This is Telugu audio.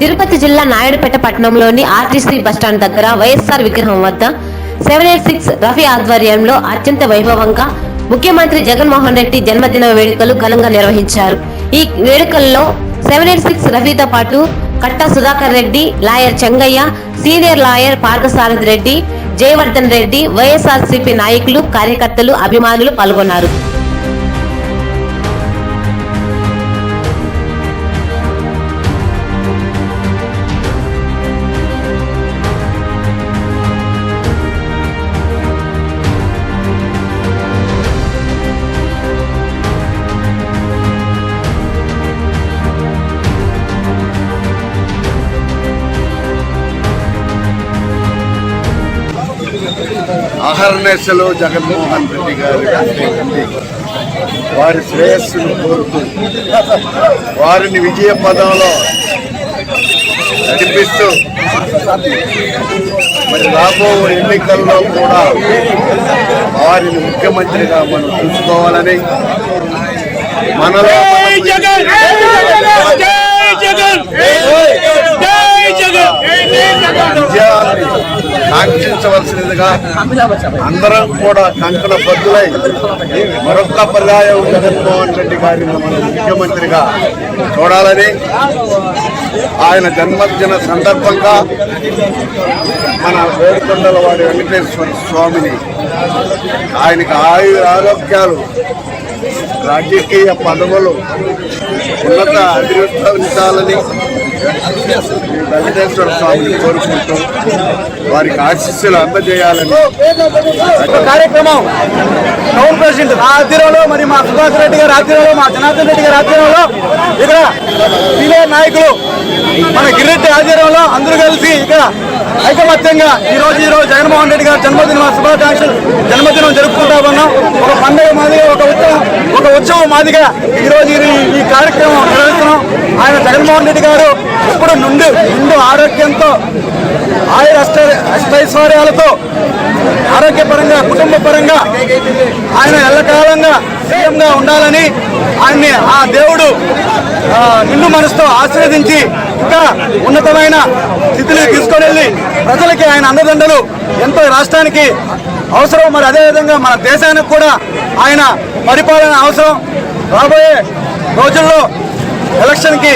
తిరుపతి జిల్లా నాయుడుపేట పట్టణంలోని ఆర్టీసీ బస్టాండ్ దగ్గర వైఎస్ఆర్ విగ్రహం వద్ద సెవెన్ ఎయిట్ సిక్స్ రఫీ ఆధ్వర్యంలో అత్యంత వైభవంగా ముఖ్యమంత్రి జగన్మోహన్ రెడ్డి జన్మదిన వేడుకలు ఘనంగా నిర్వహించారు. ఈ వేడుకల్లో సెవెన్ ఎయిట్ సిక్స్ రఫీతో పాటు Katta Sudhakar Reddy lawyer Chengaiah senior lawyer Parthasarathi Reddy Jayavardhan Reddy YSRCP నాయకులు కార్యకర్తలు అభిమానులు పాల్గొన్నారు. అహర్నేశలో జగన్మోహన్ రెడ్డి గారి వారి శ్రేయస్సును కోరుతూ వారిని విజయ పదంలో నడిపిస్తూ మరి రాబో ఎన్నికల్లో కూడా వారిని ముఖ్యమంత్రిగా మనం చూసుకోవాలని మనలో మనం విజయాన్ని రక్షించవలసినదిగా అందరం కూడా కంకణ బద్దులై మరొక పర్యాయం జగన్మోహన్ రెడ్డి గారిని మనం ముఖ్యమంత్రిగా చూడాలని ఆయన జన్మదిన సందర్భంగా మన వేడుకొండల వారి వెంకటేశ్వర స్వామిని ఆయనకి ఆయుర ఆరోగ్యాలు రాజకీయ పదవులు ఉన్నత అభివృద్ధించాలని వెంకటేశ్వర స్వామిని కోరుకుంటూ వారికి ఆశీస్సులు అందజేయాలని కార్యక్రమం టౌన్ ప్రెసిడెంట్ మా ఆధ్వర్యంలో మరి మా సుభాష్ రెడ్డి గారి ఆధ్వర్యంలో మా జనార్దన్ రెడ్డి గారి ఆధ్వర్యంలో ఇక్కడ సీనియర్ నాయకులు మన గిరిరెడ్డి ఆధ్వర్యంలో అందరూ కలిసి ఇక్కడ ఐకమత్యంగా ఈ రోజు ఈ రోజు జగన్మోహన్ రెడ్డి గారి జన్మదిన శుభాకాంక్షలు. జన్మదినం జరుపుకుంటా ఉన్నాం. ఒక పండుగ మాదిరిగా ఒక ఉత్సవం ఒక ఉత్సవం మాదిరిగా ఈ రోజు ఈ- కార్యక్రమం నిర్వహిస్తున్నాం. ఆయన జగన్మోహన్ రెడ్డి గారు ఇప్పుడు నుండి నిండు ఆరోగ్యంతో ఆయుర అష్ట అష్టైశ్వర్యాలతో ఆరోగ్యపరంగా కుటుంబ పరంగా ఆయన ఎల్లకాలంగా సీఎంగా ఉండాలని ఆయన్ని ఆ దేవుడు నిండు మనసుతో ఆశీర్వదించి ఇంకా ఉన్నతమైన స్థితిని తీసుకొని వెళ్ళి ప్రజలకి ఆయన అండదండలు ఎంతో రాష్ట్రానికి అవసరం. మరి అదేవిధంగా మన దేశానికి కూడా ఆయన పరిపాలన అవసరం. రాబోయే రోజుల్లో ఎలక్షన్కి